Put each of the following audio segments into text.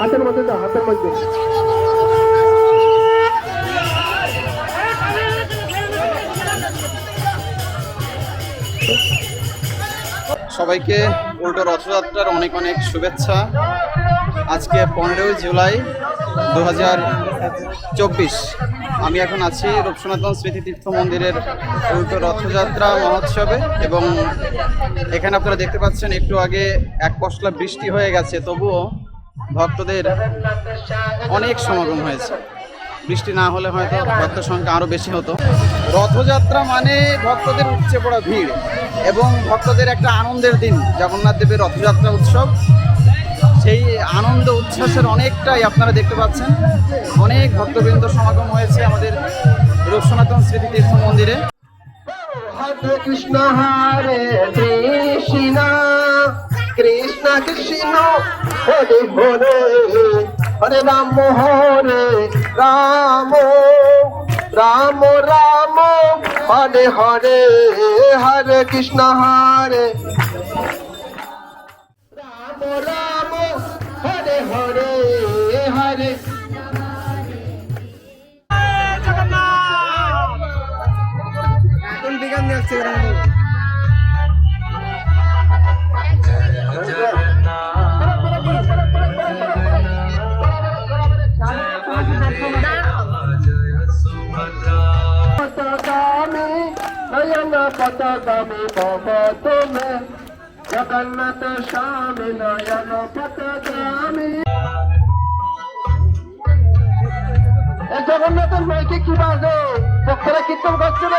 হাতের মধ্যে হাতের মধ্যে। সবাইকে উল্টো রথযাত্রার অনেক অনেক শুভেচ্ছা। আজকে পনেরোই জুলাই দু হাজার চব্বিশ। আমি এখন আছি রূপসনাতন স্মৃতিতীর্থ মন্দিরের উল্টো রথযাত্রা মহোৎসবে এবং এখানে আপনারা দেখতে পাচ্ছেন একটু আগে এক পশলা বৃষ্টি হয়ে গেছে, তবুও ভক্তদের অনেক সমাগম হয়েছে। বৃষ্টি না হলে হয়তো ভক্ত সংখ্যা আরও বেশি হতো। রথযাত্রা মানে ভক্তদের উপচে পড়া ভিড় এবং ভক্তদের একটা আনন্দের দিন, জগন্নাথ দেবের রথযাত্রা উৎসব। সেই আনন্দ, উচ্ছ্বাসের অনেকটাই আপনারা দেখতে পাচ্ছেন। অনেক ভক্তবৃন্দ সমাগম হয়েছে আমাদের রূপসনাতন স্মৃতিতীর্থ মন্দিরে। কৃষ্ণ, হরে কৃষ্ণ কৃষ্ণ কৃষ্ণ, হরে হরে হরে রাম হরে রাম রাম রাম, হরে হরে হরে কৃষ্ণ, হরে। রাম রাম পতাকামে নয়ন পতাকামে পবতমে জগন্নাথ স্বামী নয়ন পতাকামে এই জগন্নাথের মাইকে কি বাজে? ভক্তরা কীর্তন করছে না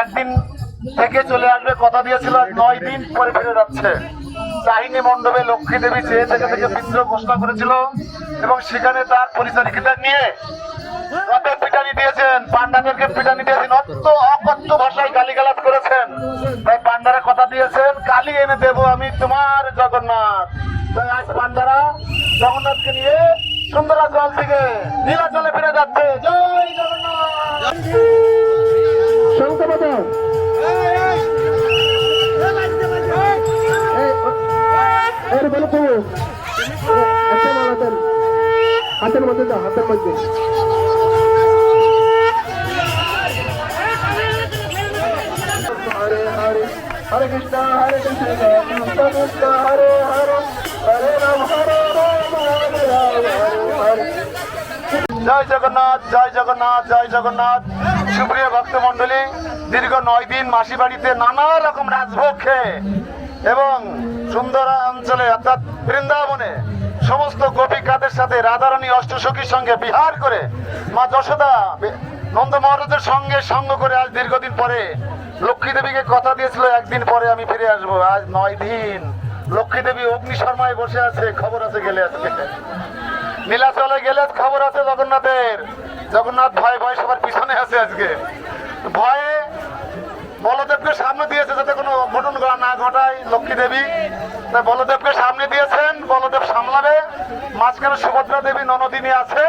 একদিন থেকে চলে আসবে, কথা দিয়েছিল নয় দিন পরে ফিরে যাচ্ছে। কাহিনী মণ্ডপে লক্ষ্মী দেবী চেয়ে থেকে থেকে বিদ্রোহ ঘোষণা করেছিল এবং সেখানে তার পরিচারিকা নিয়ে দিয়েছেন। ভাষায় করেছেন। তাই পান্ডারা কথা দিয়েছেন, কালি এনে দেবো আমি তোমার জগন্নাথ। তাই আজ পান্ডারা জগন্নাথকে নিয়ে সুন্দরা জল থেকে নীলাচলে ফিরে যাচ্ছে। জয়! বলো একটা মালা দেন হাতের মধ্যে দাও, হাতের মধ্যে। হরে কৃষ্ণ হরে কৃষ্ণ কৃষ্ণ, হরে হরে রাম হরে রাম, হরে জয় জগন্নাথ জয় জগন্নাথ জয় জগন্নাথ। সুপ্রিয় ভক্ত মন্ডলী দীর্ঘ নয় দিন মাসি বাড়িতে নানা রকম রাজভোগ খেয়ে এবং সুন্দর অঞ্চলে, অর্থাৎ বৃন্দাবনে, সমস্ত গোপিকাদের সাথে রাধারানী অষ্টসখীর সঙ্গে বিহার করে মা যশোদা নন্দ মহারাজের সঙ্গে সঙ্গ করে আজ দীর্ঘদিন পরে লক্ষ্মী দেবীকে কথা দিয়েছিল, একদিন পরে আমি ফিরে আসব। আজ নয় দিন। লক্ষ্মী দেবী অগ্নি শর্মায় বসে আছে, খবর আছে, গেলে আজকে নীলাচলে গেলে খবর আছে, জগন্নাথের। জগন্নাথ ভয় ভয় সবার পিছনে আছে আজকে। ভয়ে না ঘটায় লক্ষ্মী দেবী। তাই বলদেবকে সামনে দিয়েছেন, বলদেব সামলাবে। মাঝখানে সুভদ্রা দেবী ননদিনী আছে,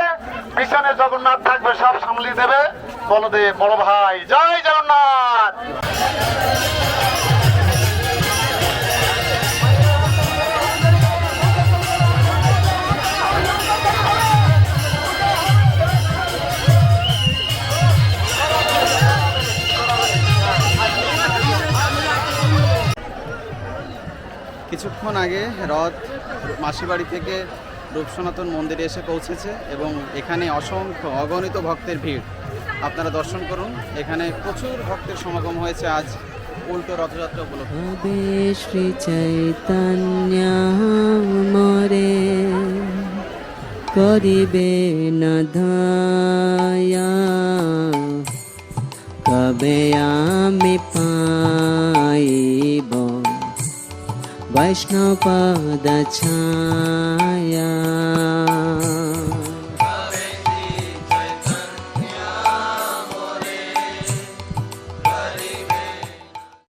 পিছনে জগন্নাথ থাকবে, সব সামলিয়ে দেবে। বলদেব, বড় ভাই, জয় জগন্নাথ! কিছুক্ষণ আগে রথ মাসিবাড়ি থেকে রূপসনাতন মন্দিরে এসে পৌঁছেছে এবং এখানে অসংখ্য অগণিত ভক্তের ভিড়। আপনারা দর্শন করুন। এখানে প্রচুর ভক্তের সমাগম হয়েছে আজ। উল্টো রথযাত্রা উপলক্ষে। শ্রী চৈতন্য, মরে করিবে কবে আমি পাই वैष्णवपादछाया।